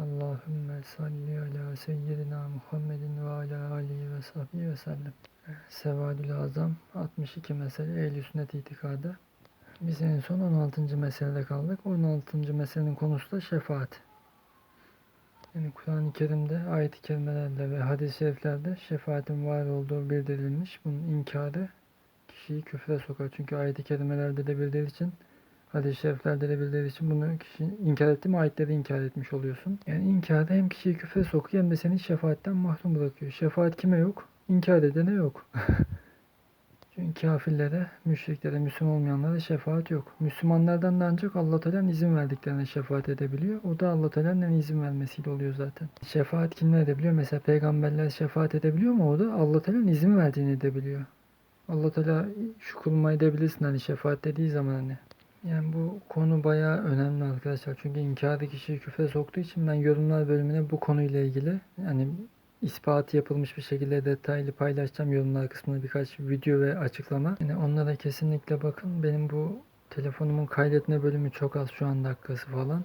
Allahümme salli ala seyyidina Muhammedin ve ala alihi ve sahbihi ve sellem. Sevadül Azam 62 mesele ehl sünnet itikadı. Biz en son 16. meselede kaldık. 16. meselenin konusu da şefaat. Yani Kur'an-ı Kerim'de ayet-i kerimelerde ve hadis-i şeriflerde şefaatin var olduğu bildirilmiş. Bunun inkarı kişiyi küfre sokar. Çünkü ayet-i kerimelerde de bildiği için hadis-i şeriflerde de bildiği için bunu kişi inkar etti mi ayetleri inkar etmiş oluyorsun. Yani inkarda hem kişiyi küfre sokuyor hem de seni şefaatten mahrum bırakıyor. Şefaat kime yok? İnkar edene yok. Çünkü kafirlere, müşriklere, Müslüman olmayanlara şefaat yok. Müslümanlardan da ancak Allah Teala'nın izin verdiklerine şefaat edebiliyor. O da Allah Teala'nın izin vermesiyle oluyor zaten. Şefaat kimler edebiliyor? Mesela peygamberler şefaat edebiliyor mu? O da Allah Teala'nın izin verdiğini edebiliyor. Allah Teala şu kuluma edebilirsin hani şefaat dediği zaman hani. Yani bu konu bayağı önemli arkadaşlar. Çünkü inkarı kişiyi küfre soktuğu için ben yorumlar bölümüne bu konuyla ilgili yani ispatı yapılmış bir şekilde detaylı paylaşacağım yorumlar kısmına birkaç video ve açıklama. Yani onlara kesinlikle bakın. Benim bu telefonumun kaydetme bölümü çok az şu an dakikası falan.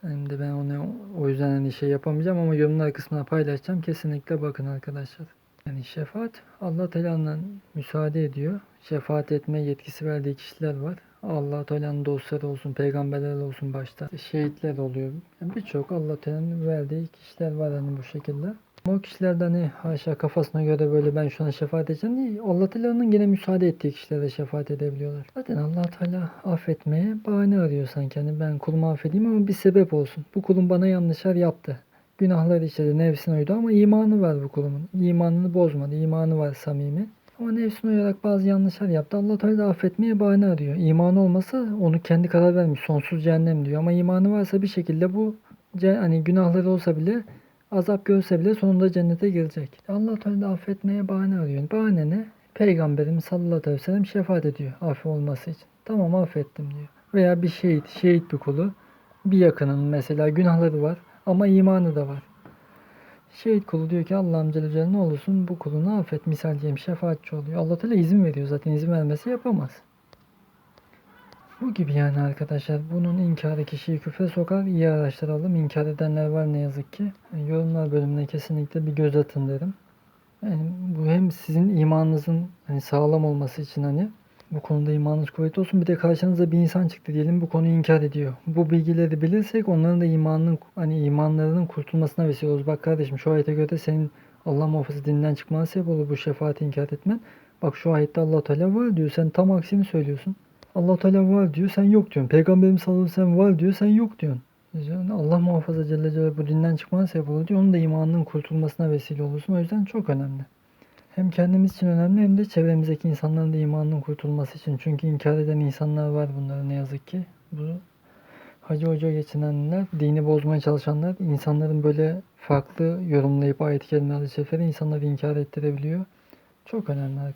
Hem de ben onu o yüzden hani şey yapamayacağım ama yorumlar kısmına paylaşacağım. Kesinlikle bakın arkadaşlar. Yani şefaat Allah Teala'nın müsaade ediyor. Şefaat etme yetkisi verdiği kişiler var. Allah Teala'nın dostları olsun, peygamberler olsun başta. Şehitler oluyor. Yani Birçok Allah Teala'nın verdiği kişiler var hani bu şekilde. Ama o kişilerden hani haşa kafasına göre böyle ben şuna şefaat edeceğim değil. Allah Teala'nın yine müsaade ettiği kişilere şefaat edebiliyorlar. Zaten Allah Teala affetmeye bahane arıyor sanki. Hani ben kulumu affedeyim ama bir sebep olsun. Bu kulum bana yanlışlar yaptı. Günahlar işledi, nefsine uydu ama imanı var bu kulumun. İmanını bozmadı, imanı var samimi. Ama nefsine uyarak bazı yanlışlar yaptı. Allah Teala da affetmeye bahane arıyor. İmanı olmasa onu kendi karar vermiş. Sonsuz cehennem diyor. Ama imanı varsa bir şekilde bu hani günahları olsa bile azap görse bile sonunda cennete girecek. Allah Teala da affetmeye bahane arıyor. Bahane ne? Peygamberimiz sallallahu aleyhi ve sellem şefaat ediyor affı olması için. Tamam affettim diyor. Veya bir şehit, şehit bir kulu bir yakının mesela günahları var ama imanı da var. Şehit kulu diyor ki Allah'ım Celle Celaluhu ne olursun bu kulunu affet. Misal diyeyim şefaatçi oluyor. Allah Teala izin veriyor zaten izin vermesi yapamaz. Bu gibi yani arkadaşlar. Bunun inkarı kişiyi küfre sokar. İyi araştıralım. İnkar edenler var ne yazık ki. Yorumlar bölümüne kesinlikle bir göz atın derim. Yani bu hem sizin imanınızın hani sağlam olması için hani bu konuda imanınız kuvvetli olsun. Bir de karşınıza bir insan çıktı diyelim bu konuyu inkar ediyor. Bu bilgileri bilirsek onların da imanının hani imanlarının kurtulmasına vesile oluruz. Bak kardeşim şu ayete göre senin Allah muhafaza dininden çıkmana sebep olur bu şefaati inkar etmen. Bak şu ayette Allah Teala var diyor. Sen tam aksini söylüyorsun. Allah Teala var diyor. Sen yok diyorsun. Peygamberimiz sallallahu aleyhi ve sellem var diyor. Sen yok diyorsun. Allah muhafaza Celle Celaluhu bu dinden çıkmana sebep olur diyor. Onun da imanının kurtulmasına vesile olursun. O yüzden çok önemli. Hem kendimiz için önemli hem de çevremizdeki insanların da imanının kurtulması için. Çünkü inkar eden insanlar var bunlara ne yazık ki. Bu hacı hoca geçinenler, dini bozmaya çalışanlar, insanların böyle farklı yorumlayıp ayet-i kerimeleri seferi insanları inkar ettirebiliyor. Çok önemli arkadaşlar.